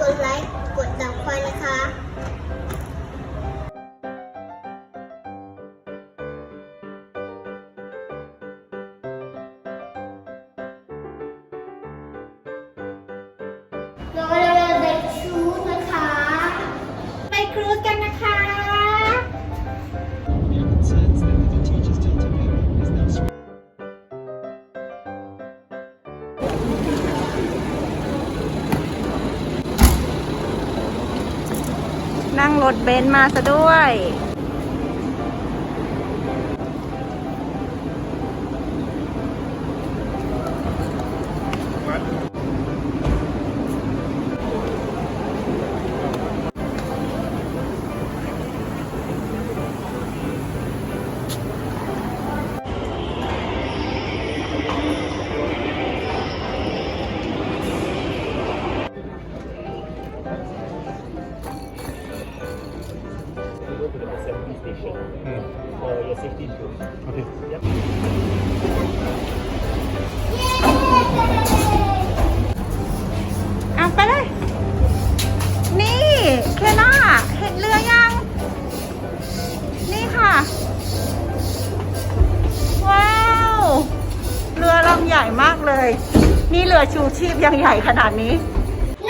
กดไลค์กดติดตามนะคะเรากำลังเดินชูนะคะ ไปครูซกันนะคะ ถเบนซ์มาซะด้วย ญ่มากเลย นี่เรือชูชีพยังใหญ่ขนาดนี้เ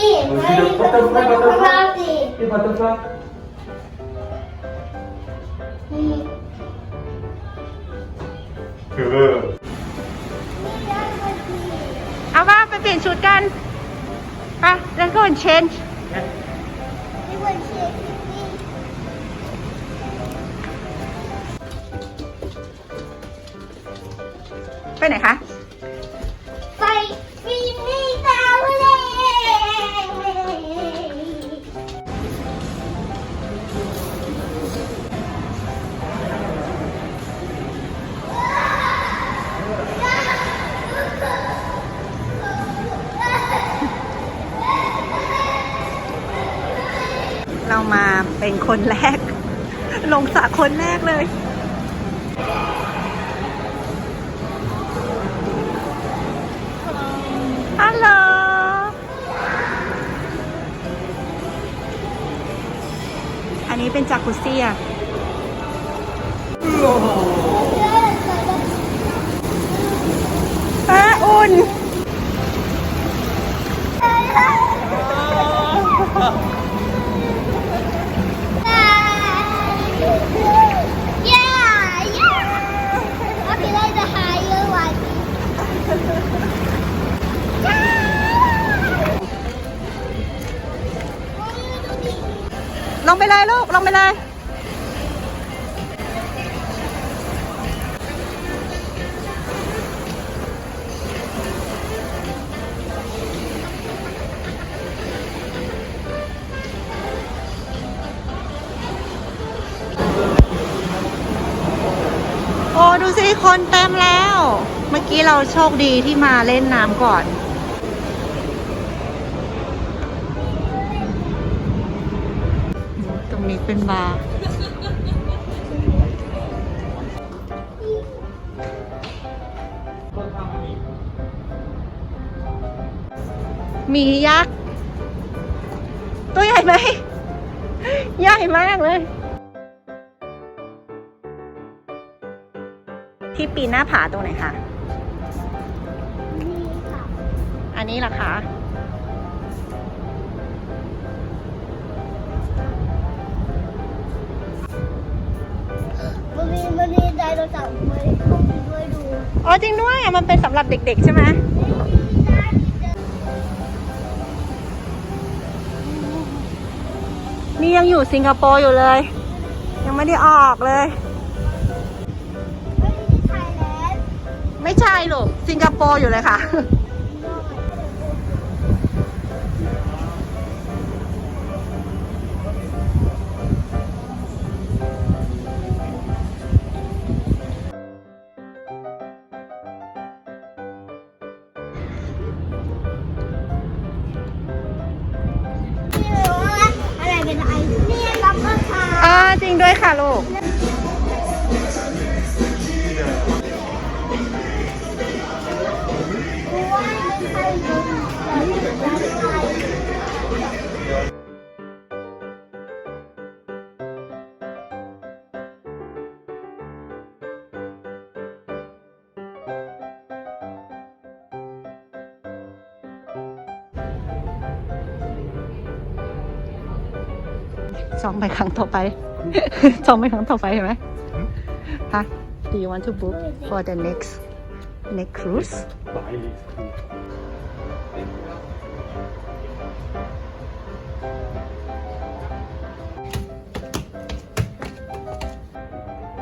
ค่ะพี่ไม่ต้องไม่ต้องข้างล่างสิ Hey, butterfly. คือเอาว่าไปเปลี่ยนชุดกันไปแล้วก็ change ไม่ควรเชื่อพี่ไปไหนคะ็นคนแรก ลงสระคนแรกเลย ฮัลโหล อันนี้เป็นจากุซี่อะอะอุ่น ลงไปเลย โอ้ ดูสิ คนเต็มแล้ว เมื่อกี้เราโชคดีที่มาเล่นน้ำก่อน ตรง นี้เป็นบาร์มียักษ์ ตัวใหญ่ไหม ใหญ่มากเลย ที่ปีนหน้าผาตรงไหนคะนี่ค่ะ อันนี้ล่ะคะ มีไดโนเสาร์ด้วยเข้าไปด้วยดูอ๋อจริงด้วยอะมันเป็นสำหรับเด็กๆใช่ไหมนี่ยังอยู่สิงคโปร์อยู่เลย ยังไม่ได้ออกเลย ไม่ได้ไทยแลนด์ไม่ใช่ลูกสิงคโปร์อยู่เลยค่ะ นิ่งด้วยค่ะลูก สองไปครั้งต่อไป จองไปครั้งต่อไปใช่ไหมฮะ Do you want to book for the next next cruise Bali.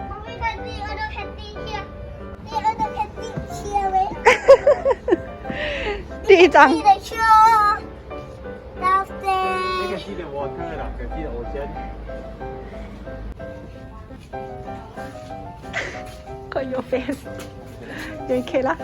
เขาไม่ได้ตีเอาดูแพตตี้เชียร์ตีเอาดูแพตตี้เชียร์ไว้ดีจังตีเลยเชียร์ downstairs You can see the water, lah. can see the ocean. ก็โยเฟสยังเคละ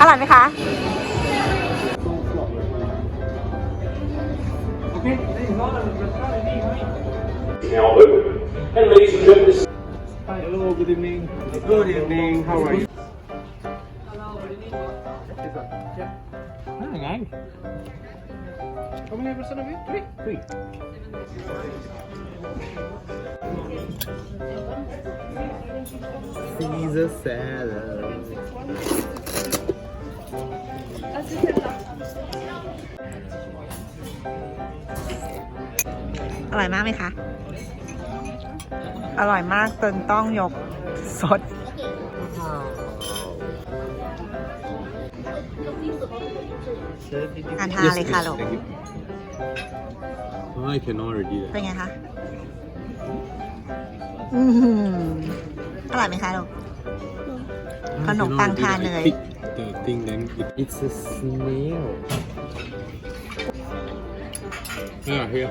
อร่อยไหมคะ โอเค Now open. And ladies and gentlemen, Hi, hello, good evening. Good evening, how are you? Hello, Ah, ngay. How many person of you? Three? Three. Caesar salad. อร่อยมากไหมคะ อร่อยมากจนต้องยกสดอ่านทานเลยค่ะลูก thank you. Oh, I cannot already. เป็นไงคะอือหืออร่อยไหมคะลูกขนมปังทานเลย The thing then it, it's a snail. Yeah, here.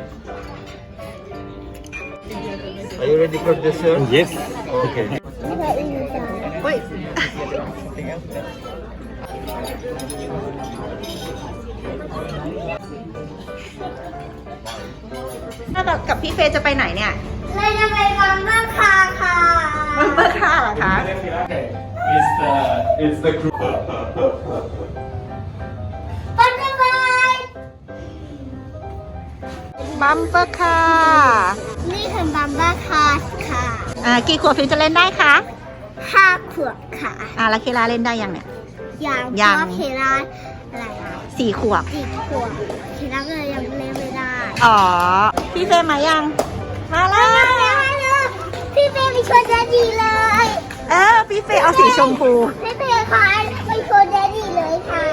Are you ready for dessert? Yes. Okay. ไม่เคยอีกจ้ะเฮ้ยถ้ากับกับพี่เฟย์จะไปไหนเนี่ยเราจะไปวังบ้างคาค่ะมันเบอร์ค่าเหรอคะ It's the it's the crew. บัมเปอร์ค่ะ นี่คือบัมบ้าคาค่ะอ่ากี่ขวบถึงจะเล่นได้คะห้าขวบค่ะ อ่าแล้วเคลาเล่นได้ยังเนี่ย อย่างยังพ่อเคราอะไรอะสี่ขวบ สี่ขวบเคราก็เลยยังเล่นไม่ได้อ๋อ พี่เฟย์มายัง มาแล้ว พี่เป้ไปชวนแดดดี้เลย เออ พี่เฟย์เอาสีชมพูพี่เป้ค่ะไปชวนแดดดี้เลยค่ะ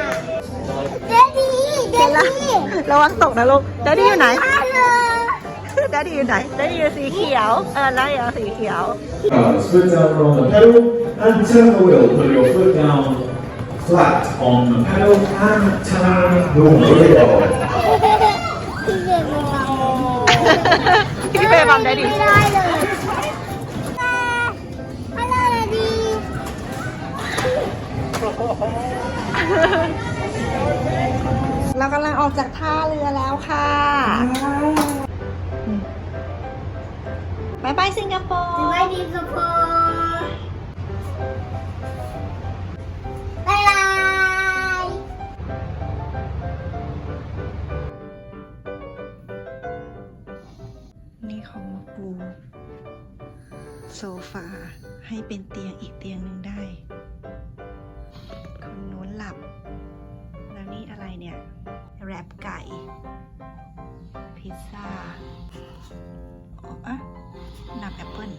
แดดดี้แดดดี้ระวังตกนะลูก แดดดี้อยู่ไหนฮัลโหลแดดดี้อยู่ไหนแดดดี้อยู่สีเขียว เออแล้วอยู่สีเขียว Uh, foot down on the pedal and turn the wheel. Put your foot down flat on the pedal and turn the wheel. พี่เป้บอกพี่เฟย์บัมแดดดี้ไม่ได้เลยฮัลโหลแดดดี้เรากำลังออกจากท่าเรือแล้วค่ะ บายบายสิงคโปร์ไม่ดีกับพ่อบายบายนี่ของมาปูโซฟาให้เป็นเตียงอีกเตียงหนึ่งได้คนนู้นหลับ แล้วนี่อะไรเนี่ย แรปไก่พี่พิซซ่าอ๋อ น้ำแอปเปิ้ล